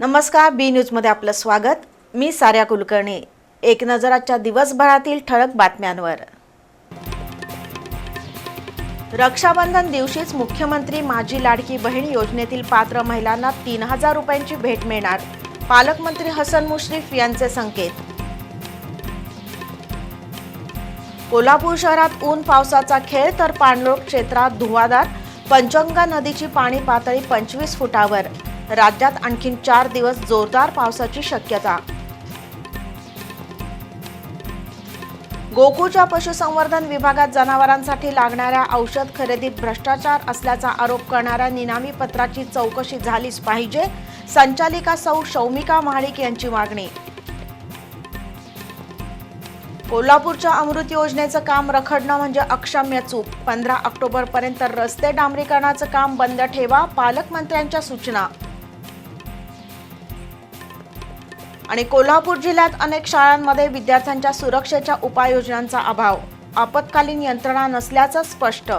नमस्कार बी न्यूजमध्ये आपलं स्वागत. मी साऱ्या कुलकर्णी. एक नजर आजच्या दिवसभरातील ठळक बातम्यांवर. रक्षाबंधन दिवशीच मुख्यमंत्री माझी लाडकी बहीण योजनेतील पात्र महिलांना तीन हजार रुपयांची भेट मिळणार पालकमंत्री हसन मुश्रीफ यांचे संकेत. कोल्हापूर शहरात ऊन पावसाचा खेळ तर पाणलोट क्षेत्रात धुवादार पंचगंगा नदीची पाणी पातळी पंचवीस फुटावर. राज्यात आणखी चार दिवस जोरदार पावसाची शक्यता. गोकुळच्या पशुसंवर्धन विभागात जनावरांसाठी लागणाऱ्या औषध खरेदीत भ्रष्टाचार असल्याचा आरोप करणाऱ्या निनामी पत्राची चौकशी झालीच पाहिजे संचालिका सौ शौमिका महाडिक यांची मागणी. कोल्हापूरच्या अमृत योजनेचं काम रखडणं म्हणजे अक्षम्य चूक. पंधरा ऑक्टोबरपर्यंत रस्ते डांबरीकरणाचं काम बंद ठेवा पालकमंत्र्यांच्या सूचना. आणि कोल्हापूर जिल्ह्यात अनेक शाळांमध्ये विद्यार्थ्यांच्या सुरक्षेच्या उपाययोजनांचा अभाव आपत्कालीन यंत्रणा नसल्याचं स्पष्ट.